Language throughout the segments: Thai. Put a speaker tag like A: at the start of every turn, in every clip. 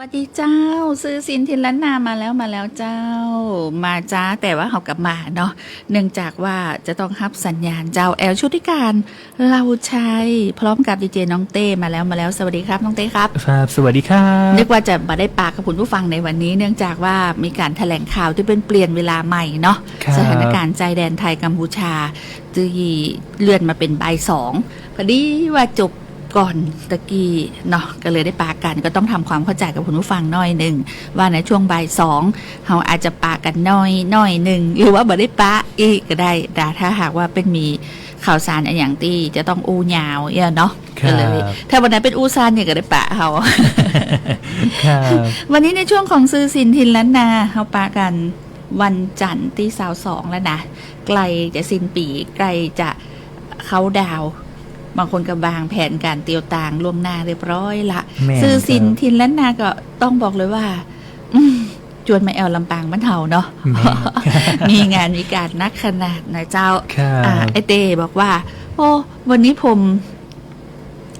A: วัสดีเจ้า ซื้อสินทินล้านนามาแล้วมาแล้วเจ้า มาจ้าแต่ว่าเขากลับมาเนาะเนื่องจากว่าจะต้องรับสัญญาณเจ้าแอลชุติการเราชัยพร้อมกับดีเจน้องเต้มาแล้วมาแล้วสวัสดีครับน้องเต้ครับ
B: ครับสวัสดีครับ
A: นึกว่าจะมาได้ปากกับคุณผู้ฟังในวันนี้ เนื่องจากว่ามีการแถลงข่าวที่เป็นเปลี่ยนเวลาใหม่เนาะ
B: ครับ
A: สถานการณ์ใจแดนไทยกัมพูชาที่เลื่อนมาเป็นบ่ายสองพอดีว่าจบ ก่อนตะกี้เนาะก็เลยได้ปากันก็ต้องทำความเข้าใจกับคุณผู้ฟังหน่อยหนึ่งว่าในช่วงบ่ายสองเราอาจจะปากันน้อยน้อยหนึ่งหรือว่าบ่ได้ปะอีกก็ได้แต่ถ้าหากว่าเป็นมีข่าวสารอันอย่างที่จะต้องอูยาวเนี่ยเนาะ
B: ครั
A: ก็
B: บ
A: เลย ถ้าวันไหนเป็นอูซานเนี่ยก็ได้ปะเขา
B: ครับ
A: วันนี้ในช่วงของซื้อสินทินล้านนาเขาปากันวันจันทร์ที่สาวสองแล้วนะไกลจะสิ้นปีไกลจะเขาดาวน์ บางคนก็บางแผนการเตียวต่างล่วงหน้าเรียบร้อยละ
B: แม่น
A: ซื้อสิน
B: ครับ
A: ทินล้านนาก็ต้องบอกเลยว่าอืมจวนมาแอลลำปางบ้านเฮาเนาะ
B: แม่น
A: มีงานมีการนักขนาดนะเจ้า
B: ครับ
A: อ่าไอเต้บอกว่า โอ้วันนี้ผม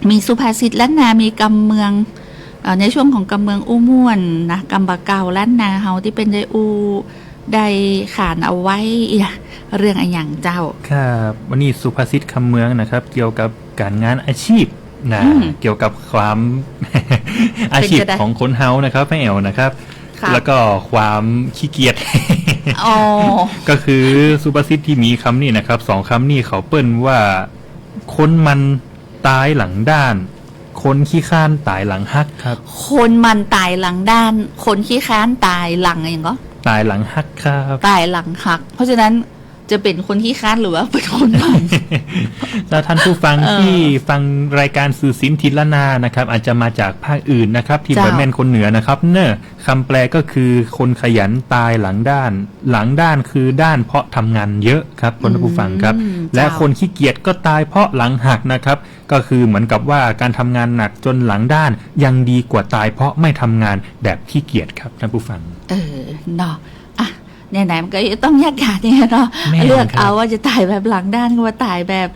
A: มีสุภาษิตล้านนามีกำเมืองเออในช่วงของกำเมืองอู้ม่วนนะกำบะเก่าล้านนาเฮาที่เป็นได้อูได้ขานเอาไว้อีกเรื่องอะไรอย่างเจ้า
B: ครับ วันนี้สุภาษิตคำเมืองนะครับ เกี่ยวกับ การงานอาชีพนะ
A: อืม
B: เกี่ยวกับความอาชีพ
A: จะได้
B: ของคนเฮานะครับแม่แอวนะครับ
A: ครับ
B: แล้วก็ความขี้เกียจ
A: อ๋อ
B: ก็คือสุภาษิตที่มีคำนี้นะครับสองคำนี้เขาเปิ้นว่าคนมันตายหลังด้าน คนขี้ข้านตายหลังฮักครับ
A: คนมันตายหลังด้าน คนขี้ค้านตายหลังอะไรอย่างก็
B: ตายหลังฮักครับ
A: ตายหลังหัก เพราะฉะนั้น จะเป็นคนขี้ค้านหรือว่าเป็นคนมัน
B: ถ้าท่านผู้ฟัง
A: เออ
B: ที่ฟังรายการสื่อสินทิลนานะครับ อาจจะมาจากภาคอื่นนะครับ ที่
A: เจ้า
B: แบบแม่นคนเหนือนะครับ เนอะคำแปลก็คือคนขยันตายหลังด้าน หลังด้านคือด้านเพราะทำงานเยอะครับคุณผู้ฟังครับ
A: อืม
B: และ
A: เจ้า
B: คนขี้เกียจก็ตายเพราะหลังหักนะครับ ก็คือเหมือนกับว่าการทำงานหนักจนหลังด้าน ยังดีกว่าตายเพราะไม่ทำงานแบบขี้เกียจครับท่านผู้ฟัง
A: เออเนาะ อะไหนๆมันก็ต้องแยกกันเนี่ยเนาะ
B: แม่น
A: เลือก
B: ครับ
A: เอาว่าจะตายแบบหลังด้านก็ว่าตายแบบ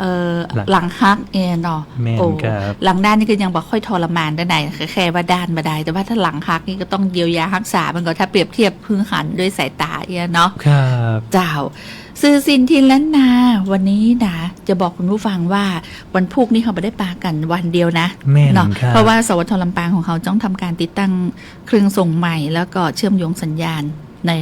A: เออ
B: หลัง
A: หลังฮักเองเนาะ
B: แม่น
A: โอ้
B: ครับ
A: หลังด้านนี่ก็ยังบอกค่อยทรมานได้ไหนแค่แค่ว่าด้านมาได้แต่ว่าถ้าหลังฮักนี่ก็ต้องเยียวยารักษามันก็ถ้าเปรียบเทียบพื้นหันด้วยสายตาเนี่ยเนาะ
B: ครับ
A: เจ้าซื้อสินทินล้านนา วันนี้นะจะบอกคุณผู้ฟังว่าวันพุกนี่เขาไม่ได้ปากันวันเดียวนะ
B: แม่น
A: เนาะ
B: ครับ
A: เพราะว่าสวทลำปางของเขาต้องทำการติดตั้งเครื่องส่งใหม่ แล้วก็เชื่อมโยงสัญญาณ ใน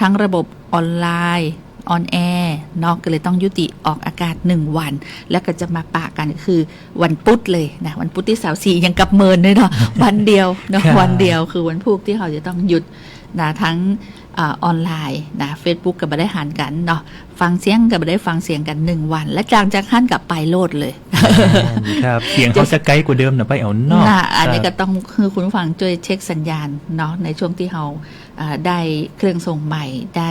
A: ทั้งระบบออนไลน์ออนแอร์เนาะก็เลยต้องยุติออกอากาศหนึ่งวัน แล้วก็จะมาปากันคือวันพุธเลยนะวันพุธที่สาวสียังกับเมินด้วยเนาะวันเดียวเนาะ
B: ครับ
A: วันเดียวคือวันพุธที่เขาจะต้องหยุดนะทั้งอาออนไลน์นะเฟซบุ๊กกับไม่ได้หันกันเนาะฟังเสียงกับไม่ได้ฟังเสียงกันหนึ่งวัน และจางจากขั้นกับไปโลดเลย
B: ครับเสียงเขาจะไกลกว่าเดิมนะไปเอานอก
A: นะอันนี้
B: ค
A: ก็
B: รับ
A: ต้องคือคุณผู้ฟังช่วยเช็คสัญญาณเนาะในช่วงที่เราอ่า ได้เครื่องส่งใหม่ ได้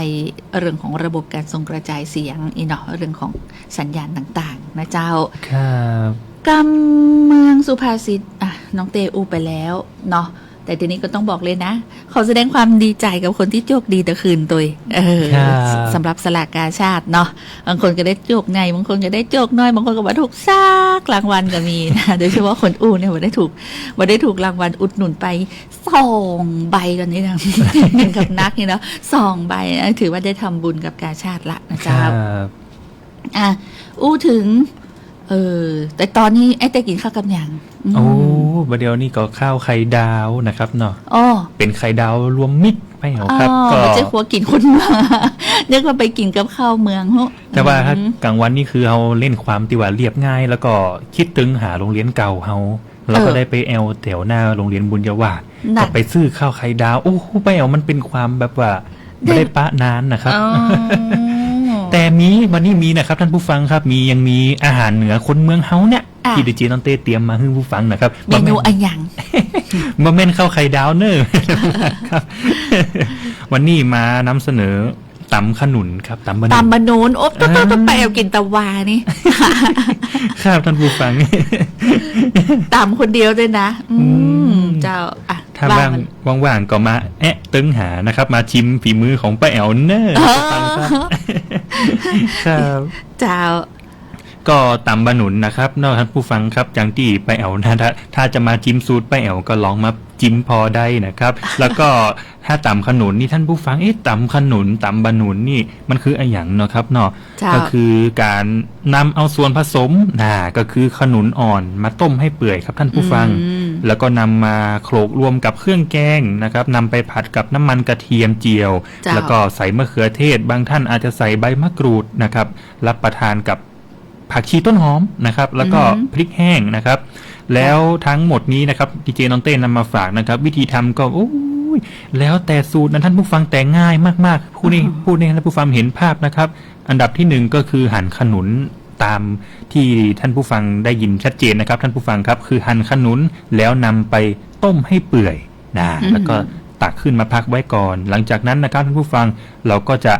A: เรื่องของระบบการส่งกระจายเสียงอีเนาะเรื่องของสัญญาณต่างๆ นะเจ้า
B: ครับ
A: กำเมืองสุภาษิตอะน้องเตอูไปแล้วเนาะ แต่ทีนี้ก็ต้องบอกเลยนะ ขอแสดงความดีใจกับคนที่โชคดีแต่คืนตัวเองเออ
B: ครับ
A: สำหรับสลากกาชาติเนาะบางคนก็ได้โชคไงบางคนก็ได้โชคน้อยบางคนก็ว่าถูกซากรางวัลก็มีนะโดยเฉพาะคนอู้เนี่ยว่าได้ถูกว่าได้ถูกรางวัลอุดหนุนไปสองใบกันนี่นะเงินกับนักนี่เนาะสองใบนะถือว่าได้ทำบุญกับกาชาติละนะ
B: ค
A: เจ้า
B: รับ
A: อะอู้ถึง เออ แต่ตอนนี้ไอ้แต่กินข้าวกับหยังม
B: โอ้ประเดี๋ยวนี้ก็ข้าวไข่ดาวนะครับเนาะ
A: อ๋อ
B: เป็นไข่ดาวรวมมิตรไม่เหรอ
A: อ๋อ
B: ครับ ก็
A: ไม่ใช่ครัวกินคนมานึกว่าไปกินกับข้าวเมืองเฮะ
B: แต่ว่าถ้า
A: อืม
B: กลางวันนี่คือเราเล่นความติว่าเรียบง่าย แล้วก็คิดถึงหาโรงเรียนเก่าเฮาเราก็
A: เออ
B: ได้ไปแอลแถวหน้าโรงเรียนบุญยวาส
A: น่ะ
B: ก็ไปซื้อข้าวไข่ดาว โอ้โหไปแอลมันเป็นความแบบว่า
A: ได้
B: ไม่ได้ปะนานนะครับ
A: อ๋อ
B: แต่มีวันนี้มีนะครับท่านผู้ฟังครับมียังมีอาหารเหนือคนเมืองเฮาเนี่ย
A: อะ
B: ที่ดีเจนอนเต้เตรียมมาให้ผู้ฟังนะครับ
A: เมนูอะหยัง
B: มาเม่นข้าวไข่ดาวเนอร์ ครับ วันนี้มานำเสนอตำขนุนครับตำบะห
A: ตา
B: นุ
A: ม
B: น
A: บานูนโอ๊บต้องต้องต้องไปเอากินตะวานี่
B: ครับท่านผู้ฟัง
A: ตามคนเดียวด้วยนะ อื
B: อื
A: ม
B: ม
A: เจ้า อะ
B: ถ้า
A: ว่า
B: ว่าง
A: มัน
B: ว่างๆก็มาแอะตึงหานะครับ มาชิมฝีมือของป้าแอวเนอร์
A: อ๋อ
B: ฟังครับครับ
A: เจ้า
B: ก็ตำบะหนุนนะครับเนอกท่านผู้ฟังครับจังที่ไปแอวนะถ้าถ้าจะมาจิ้มสูตรไปแอวก็ลองมาจิ้มพอได้นะครับ แล้วก็ถ้าตำขนุนนี่ท่านผู้ฟังเอ๊ะตำขนุนตำบะหนุนนี่มันคืออะไรอย่างเนาะครับเนาะ
A: เจ้า
B: ก็คือการนำเอาส่วนผสมนะก็คือขนุนอ่อนมาต้มให้เปื่อยครับท่านผู้ฟัง
A: อืม
B: แล้วก็นำมาโขลกรวมกับเครื่องแกงนะครับนำไปผัดกับน้ำมันกระเทียมเจียว
A: จ้ะ
B: แล้วก็ใส่มะเขือเทศ บางท่านอาจจะใส่ใบมะกรูดนะครับ รับประทานกับผักชีต้นหอมนะครับ แล้วก็
A: อือหือ
B: พริกแห้งนะครับ แล้วทั้งหมดนี้นะครับดีเจน้องเต้นำมาฝากนะครับ วิธีทำก็โอ้ยแล้วแต่สูตรนะท่านผู้ฟังแต่ง่ายมากๆผู้นี้ผู้นี้ท่านผู้ฟังเห็นภาพนะครับ อันดับที่หนึ่งก็คือหั่นขนุน ตามที่ท่านผู้ฟังได้ยินชัดเจนนะครับ ท่านผู้ฟังครับ คือหั่นขนุนแล้วนำไปต้มให้เปื่อยนะ
A: อืม
B: แล้วก็ตักขึ้นมาพักไว้ก่อน หลังจากนั้นนะครับท่านผู้ฟังเราก็จะ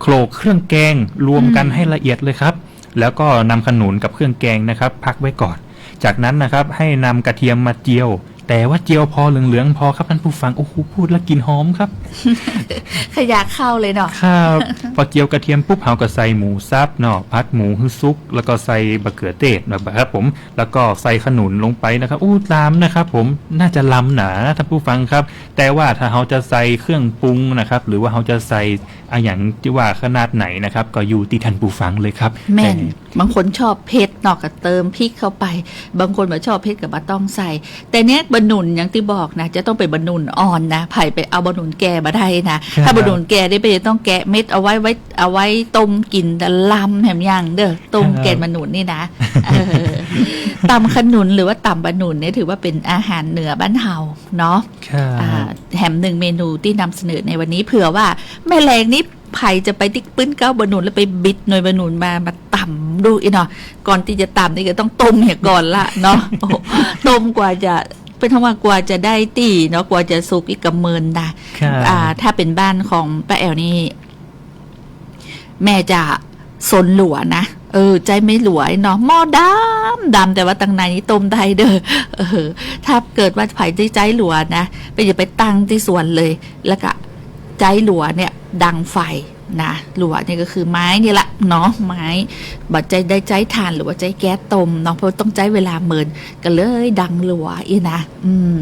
B: โขลกเครื่องแกงรวมกันให้ละเอียดเลยครับ แล้วก็นำขนุนกับเครื่องแกงนะครับ พักไว้ก่อน จากนั้นนะครับให้นำกระเทียมมาเจียว แต่ว่าเจียวพอเหลืองๆพอครับท่านผู้ฟังโอ้โหพูดแล้วกลินหอมครับ
A: ขยะเข้าเลยเนาะ
B: ครับพอเจียวกระเทียมปุ๊บเฮาก็ใส่หมูซับเนาะพัดหมูให้ซุก แล้วก็ใส่บะเขือเทศนะครับผม แล้วก็ใส่ขนุนลงไปนะครับอู้ลามนะครับผมน่าจะล้ำหนานะท่านผู้ฟังครับ แต่ว่าถ้าเราจะใส่เครื่องปรุงนะครับ หรือว่าเราจะใส่ อะอย่างที่ว่าขนาดไหนนะครับ ก็อยู่ที่ท่านผู้ฟังเลยครับ
A: แม่น
B: ต่
A: บางคนชอบเผ็ดเนอกก็เติมพริกเข้าไป บางคนมาชอบเผ็ดกับมาต้องใส่ แต่เนี้ยบะหนุนอย่างที่บอกนะ จะต้องเป็นบะหนุนอ่อนนะไผ่ไปเอาบะหนุนแก่มาได้นะ
B: ครับ
A: ถ้าบะหนุนแก่ได้ไปจะต้องแกะเม็ดเอาไว้ไว้เอาไว้ต้มกินแต่ลำแหมยังเด้อต้มแกนบะหนุนนี่นะเออตำขนุนหรือว่าตำบะหนุนเนี่ยถือว่าเป็นอาหารเหนือบ้านเฮาเนาะ
B: ครับ
A: อ่าแถมหนึ่งเมนูที่นำเสนอในวันนี้เผื่อว่าแม่แรงนี่ ไผ่จะไปติ๊กปื้นเก้าบะหนุนแล้วไปบิดหน่วยบะหนุนมามาต่ำดูอีกเนาะก่อนที่จะต่ำนี่ก็ต้องต้มเนี่ยก่อนละเนาะโอ้โหต้มกว่าจะเป็นทั้งว่ากว่าจะได้ตีเนาะกว่าจะสุกอีกกำเมินนะครับอ่า ถ้าเป็นบ้านของป้าแอลนี่แม่จะสนหลัวนะเออ ใจไม่หลวยเนาะหม้อดำดำแต่ว่าตังในนี้ต้มได้เด้อเออ ถ้าเกิดว่าไผ่ที่ใจหลัวนะไปอย่าไปตั้งที่สวนเลยแล้วก็ ใจหลัวเนี่ยดังไฟนะหลัวนี่ก็คือไม้นี่แหละเนาะไม้บัดใจได้ใจถ่านหรือว่าใจแก๊สต้มเนาะเพราะต้องใจเวลาเมินก็เลยดังหลัวอีนะอืม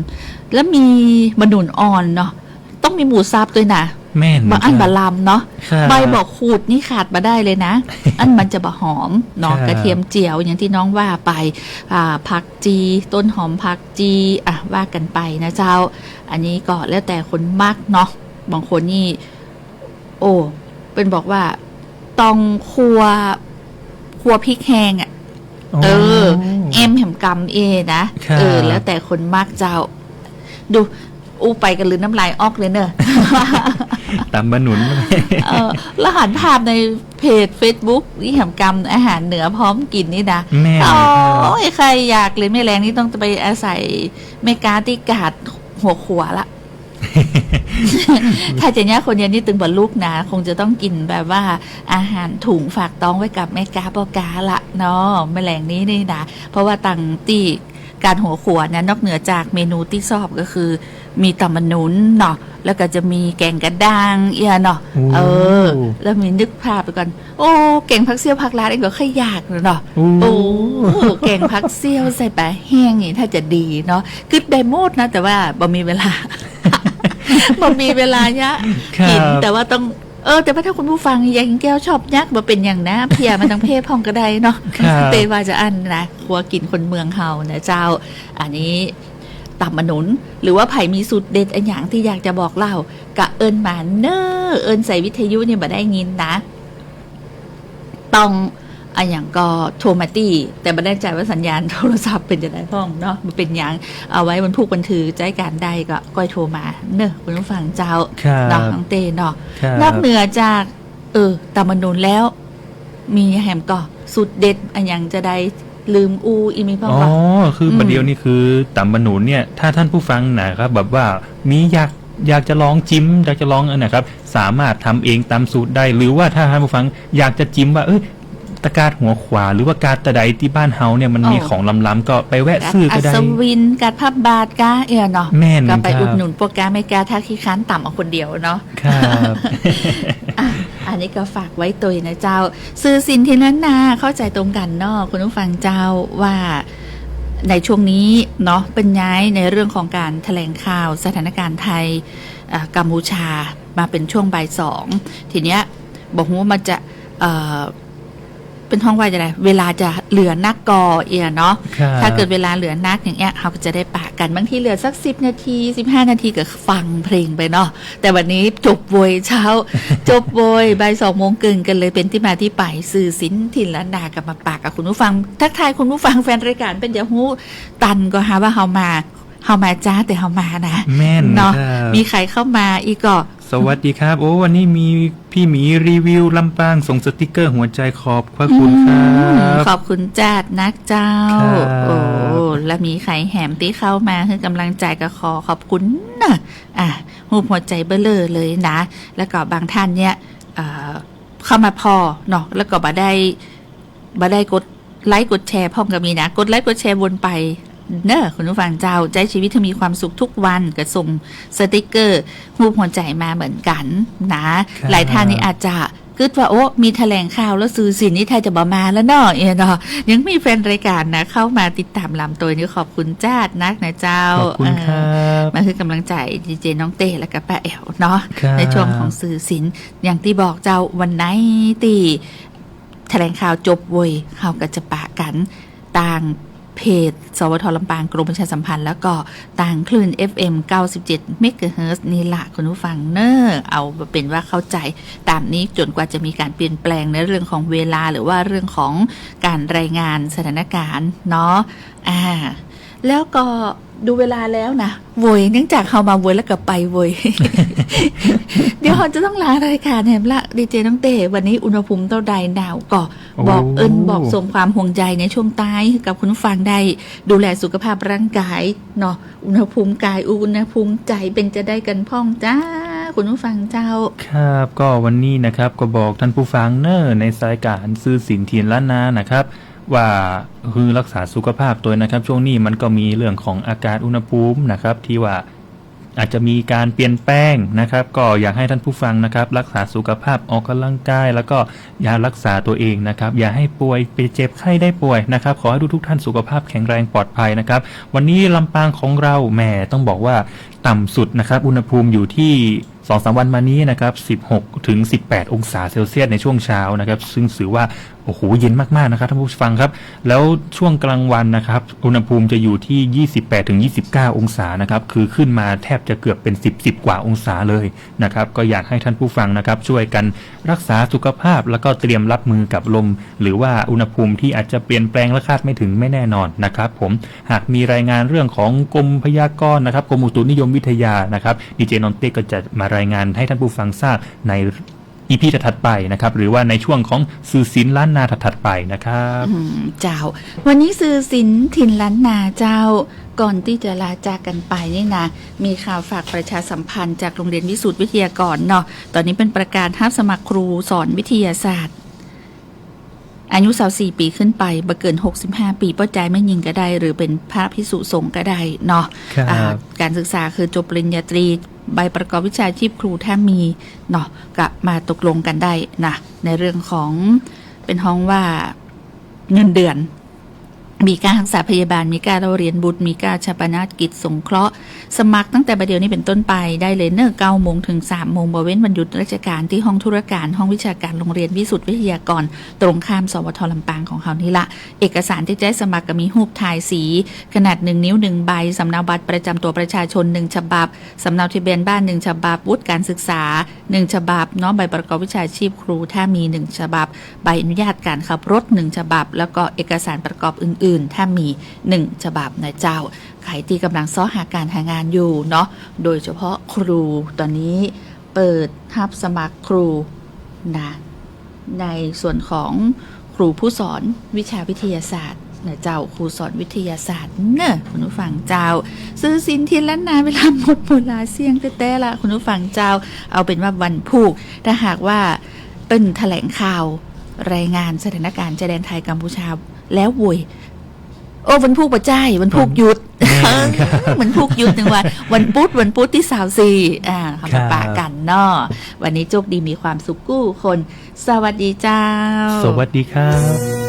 A: แล้วมีบะหนุนอ่อนเนาะต้องมีหมูสับด้วยนะ
B: แม่น
A: บางอันบะลำเนาะ
B: ครับ
A: ใบบอกขูดนี่ขาดมาได้เลยนะ อันมันจะบะหอมเนาะ
B: ครับ
A: กระเทียมเจียวอย่างที่น้องว่าไปอ่าผักจีต้นหอมผักจีอะว่ากันไปนะเจ้า อันนี้ก็แล้วแต่คนมักเนาะ บางคนนี่ โอ้เป็นบอกว่าต้องครัวครัวพริกแห้งอะ่ะ เออ เอ็มแหมกำเอนะครับเออ แล้วแต่คนมักเจ้า ดูอู้ไปกันลืนน้ำลายออกเลยเนอะ
B: ตำบะหนุน
A: เออแล้วหันภาพในเพจ Facebook นี่แหมกรรมอาหารเหนือพร้อมกินนี่นะ
B: แม่น
A: โอ
B: ครับ้
A: ยใครอยากเลยไม่แรงนี่ต้องไปอาศัยเมกาติกาดหัวขวาละ ถ้าจะเนี้ยคนเดียวนี่ตึงบรรลุกนะ คงจะต้องกินแบบว่า อาหารถุงฝากต้องไว้กับแม่กาปอกาละเนาะแมลงนี้นี่นะ เพราะว่าตังตีการหัวขวนะนอกเหนือจากเมนูที่ชอบก็คือ มีตำมะนุนเนาะแล้วก็จะมีแกงกระด้างเอียเนาะ
B: โอ้
A: เออ แล้วมีนึกภาพไปก่อน โอ้แกงพักเซี่ยวพักร้านเองก็ค่อยอยากเลยเนาะ
B: โอ้
A: โอ้แกงพักเซี่ยวใส่ปลาแห้งนี่ถ้าจะดีเนาะคือไดโมดนะ แต่ว่าบ่มีเวลา บ่มีเวลาเนี้ย
B: ครับ
A: กินแต่ว่าต้องเออแต่ว่าถ้าคุณผู้ฟังยังแก้วชอบยักษ์มาเป็นอย่างนะเพียมาทั้งเพศพ่องก็ได้เนาะ
B: ครับ
A: เตว่าจะอันนะครัวกินคนเมืองเฮานะเจ้า อันนี้ตับมะนุน หรือว่าไผ่มีสูตรเด็ดอันอย่างที่อยากจะบอกเล่ากะเอิญมาเนอเอิญใส่วิทยุเนี่ยมาได้ยินนะ ต้อง อันอย่างก็โทรมาตี้แต่ไม่แน่ใจว่าสัญญาณโทรศัพท์เป็นจะได้พ้องเนาะมันเป็นอย่างเอาไว้บนผู้บันถือใจการใดก็ก้อยโทรมาเนอะคุณผู้ฟังเจ้า
B: ครับ
A: เนาะน้องเต้เนาะ
B: ครับ
A: นอกเหนือจาก เออตามนุนแล้ว มีแฮมก็สุดเด็ดอันยังจะได้ลืมอูอีมีบ้าง
B: อ๋อ
A: ปะ
B: คืออ
A: ม
B: ประเดี๋ยวนี้คือตำบะหนุนเนี่ย ถ้าท่านผู้ฟังนะครับแบบว่ามีอยากอยากจะลองจิ้มอยากจะลองอันนะครับ สามารถทำเองตามสูตรได้ หรือว่าถ้าท่านผู้ฟังอยากจะจิ้มว่าเอ้ย ตะกร้ารหัวขวา หรือว่าการตะไดที่บ้านเฮาเนี่ยมันมี
A: อ๋อ
B: ของล้ำๆก็ไปแวะ
A: กัด
B: ซื้อ
A: อั
B: ก็ได้
A: ศวินกัดพับบาทกาเอียเนาะ
B: แม่น
A: ก็ไป
B: ครับ
A: อุดหนุนโปรแกรมไม่กล้าถ้าขี้ค้านต่ำเอาคนเดียวเนาะ
B: ครับ
A: อะอันนี้ก็ฝากไว้ตัวนะเจ้า ซื้อสินที่นั้นนาเข้าใจตรงกันเนาะคุณผู้ฟังเจ้าว่าในช่วงนี้เนาะเป็นย้ายในเรื่องของการแถลงข่าวสถานการณ์ไทยอะกัมพูชามาเป็นช่วงบ่ายสองทีเนี้ยบอกว่ามันจะ เอ่อเป็นห้องว่าจะไรเวลาจะเหลือนักกอเอียเนาะ
B: ครับ
A: ถ้าเกิดเวลาเหลือนักอย่างเงี้ยเราก็จะได้ปะกันบางทีเหลือสักสิบนาทีสิบห้านาทีก็ฟังเพลงไปเนาะแต่วันนี้จบโวยเช้า จบโวยบ่ายสองโมงกึ่งกันเลยเป็นที่มาที่ไปสื่อสินถิ่นละนากับมาปากกับคุณผู้ฟัง ทักทายคุณผู้ฟังแฟนรายการเป็นยาฮูตันก็หาว่าเฮามาเฮามาจ้าแต่เฮามานะ
B: แม่น
A: เนาะ
B: ครับ
A: มีใครเข้ามาอีกก็
B: สวัสดีครับ โอ้วันนี้มีพี่หมีรีวิวลำปางส่งสติกเกอร์หัวใจขอบพระคุณครั
A: อืม
B: บ
A: ขอบคุณจ้านักเจ้า
B: ครับ
A: โอ้แล้วมีใครแหมที่เข้ามาคือกำลังใจก็ขอขอบคุณนะอะหูปหัวใจเบลอเลยนะ แล้วก็บางท่านเนี่ยเอ่อเข้ามาพอเนาะแล้วก็บ่ได้บ่ได้กดไลค์กดแชร์พร้อมกับมีนะ กดไลค์กดแชร์วนไป เนอะคุณผู้ฟังเจ้าใจชีวิตเธอมีความสุขทุกวันก็ส่งสติกเกอร์รูปหัวใจมาเหมือนกันนะ
B: ครับ
A: หลายท่านนี่อาจจะคิดว่าโอ้มีแถลงข่าวแล้วซื้อสินนี่ไทยจะบอมาแล้วเนาะเอ็เนาะยังมีแฟนรายการนะ เข้ามาติดตามลำตัวนี้ขอบคุณจ้าดนักนะเจ้า
B: ขอบคุณครั
A: เออบมันคือกำลังใจดีเจน้องเต้และกับป้าแอวเนาะ
B: ครับ
A: ในช่วงของสื่อสินอย่างที่บอกเจ้าวันไหนตีแถลงข่าวจบเว้ยเขาก็จะปะกันต่าง เพจ สวทลำปางกรมประชาสัมพันธ์ แล้วก็ต่างคลื่น FM 97เมกะเฮิรตซ์นี่ละคุณผู้ฟังเนอเอาเป็นว่าเข้าใจตามนี้จนกว่าจะมีการเปลี่ยนแปลงในเรื่องของเวลาหรือว่าเรื่องของการรายงานสถานการณ์เนาะอ่า แล้วก็ดูเวลาแล้วนะโวยเนื่องจากเขามาโวยแล้วก็ไปโวยเดี๋ยวเราจะต้องลารายการแหมละดีเจน้องเต้วันนี้อุณหภูมิเท่าใดหนาวก็
B: โอ้
A: บอกเอิญบอกส่งความห่วงใยในช่วงใต้ให้กับคุณผู้ฟังได้ดูแลสุขภาพร่างกายเนาะอุณหภูมิกายอุณหภูมิใจเป็นจะได้กันพ่องจ้าคุณผู้ฟังเจ้า
B: ครับก็วันนี้นะครับก็บอกท่านผู้ฟังเนอร์ในสายการซื้อสินเทียนล้านนานะครับ ว่าคือรักษาสุขภาพตัวนะครับ ช่วงนี้มันก็มีเรื่องของอาการอุณหภูมินะครับ ที่ว่าอาจจะมีการเปลี่ยนแปลงนะครับ ก็อยากให้ท่านผู้ฟังนะครับ รักษาสุขภาพออกกำลังกาย แล้วก็ยารักษาตัวเองนะครับ อย่าให้ป่วยไปเจ็บไข้ได้ป่วยนะครับ ขอให้ทุกทุกท่านสุขภาพแข็งแรงปลอดภัยนะครับ วันนี้ลำปางของเราแหมต้องบอกว่า ต่ำสุดนะครับอุณหภูมิอยู่ที่สองสามวันมานี้นะครับ 16 ถึง 18 องศาเซลเซียสในช่วงเช้านะครับ ซึ่งถือว่า โอ้โห เย็นมาก ๆ นะครับท่านผู้ฟังครับ แล้วช่วงกลางวันนะครับ อุณหภูมิจะอยู่ที่ 28 ถึง 29 องศานะครับ คือขึ้นมาแทบจะเกือบเป็น 10 10 กว่าองศาเลยนะครับ ก็อยากให้ท่านผู้ฟังนะครับ ช่วยกันรักษาสุขภาพ แล้วก็เตรียมรับมือกับลม หรือว่าอุณหภูมิที่อาจจะเปลี่ยนแปลงและคาดไม่ถึงไม่แน่นอนนะครับ ผม หากมีรายงานเรื่องของกรมพยากรณ์นะครับ กรมอุตุนิยมวิทยานะครับดีเจนนเต้ก็จะมารายงานให้ท่านผู้ฟังทราบในอีพีถัดไปนะครับ หรือว่าในช่วงของสื่อสินล้านนาถัดไปนะครับ
A: เจ้า วันนี้ซื้อสินถิ่นล้านนาเจ้าก่อนที่จะลาจากกันไปนี่นะ มีข่าวฝากประชาสัมพันธ์จากโรงเรียนวิสุทธิวิทยากรเนาะตอนนี้เป็นประกาศห้ามสมัครครูสอนวิทยาศาสตร์ อายุสาวสี่ปีขึ้นไปบ่เกิน 65 ปีป้าใจายไม่ยิงก็ได้ หรือเป็นพระพิสุสงฆ์ก็ได้เนาะ
B: ครับ
A: อ่าการศึกษาคือจบปริญญาตรีใบประกอบวิชาชีพครูถ้ามีเนาะก็มาตกลงกันได้นะในเรื่องของเป็นห้องว่าเงินเดือน มีการรักษาพยาบาล มีการเราเรียนบุตร มีการชาปนากิจสงเคราะห์ สมัครตั้งแต่ประเดี๋ยวนี้เป็นต้นไปได้เลยเนอร์เก้าโมงถึง3ามโมงบริเว้นวันหยุดราชการที่ห้องธุรการ ห้องวิชาการโรงเรียนวิสุทธิวิทยากร ตรงข้ามสวทลำปางของเขานี่ละ เอกสารที่จะให้สมัครก็มีรูปถ่ายสี ขนาด1นิ้ว1ใบสำเนาบัตรประจำตัวประชาชน1ฉบับสำเนาทะเบียนบ้าน1ฉบับวุฒิการศึกษา1ฉบับเนาะใบประกอบวิชาชีพครูถ้ามี1ฉบับ ใบอนุญาตการขับรถ1ฉบับ แล้วก็เอกสารประกอบอื่นๆถ้ามี 1 ฉบับนะเจ้า ใครที่กำลังซ้อหาการหางานอยู่เนาะ โดยเฉพาะครูตอนนี้เปิดรับสมัครครูนะในส่วนของครูผู้สอนวิชาวิทยาศาสตร์นะเจ้าครูสอนวิทยาศาสตร์เนอะคุณผู้ฟังเจ้า ซื้อสินทีละนาเวลาหมดเวลาเสี่ยงแต้ๆละคุณผู้ฟังเจ้า เอาเป็นว่าวันพูกถ้าหากว่าเป็นแถลงข่าวรายงานสถานการณ์ชายแดนไทยกัมพูชาแล้วโวย โอ้วันพุกประจ้ายวันพุกหยุด
B: แม่นครับ
A: วันพุกหยุดหนึ่งวันวันพุธวันพุธที่สาวสี่อ่าเขา
B: ครั
A: มา
B: บ
A: ปะกันเนาะวันนี้โชคดีมีความสุขกู้คน สวัสดีเจ้า
B: สวัสดีครับ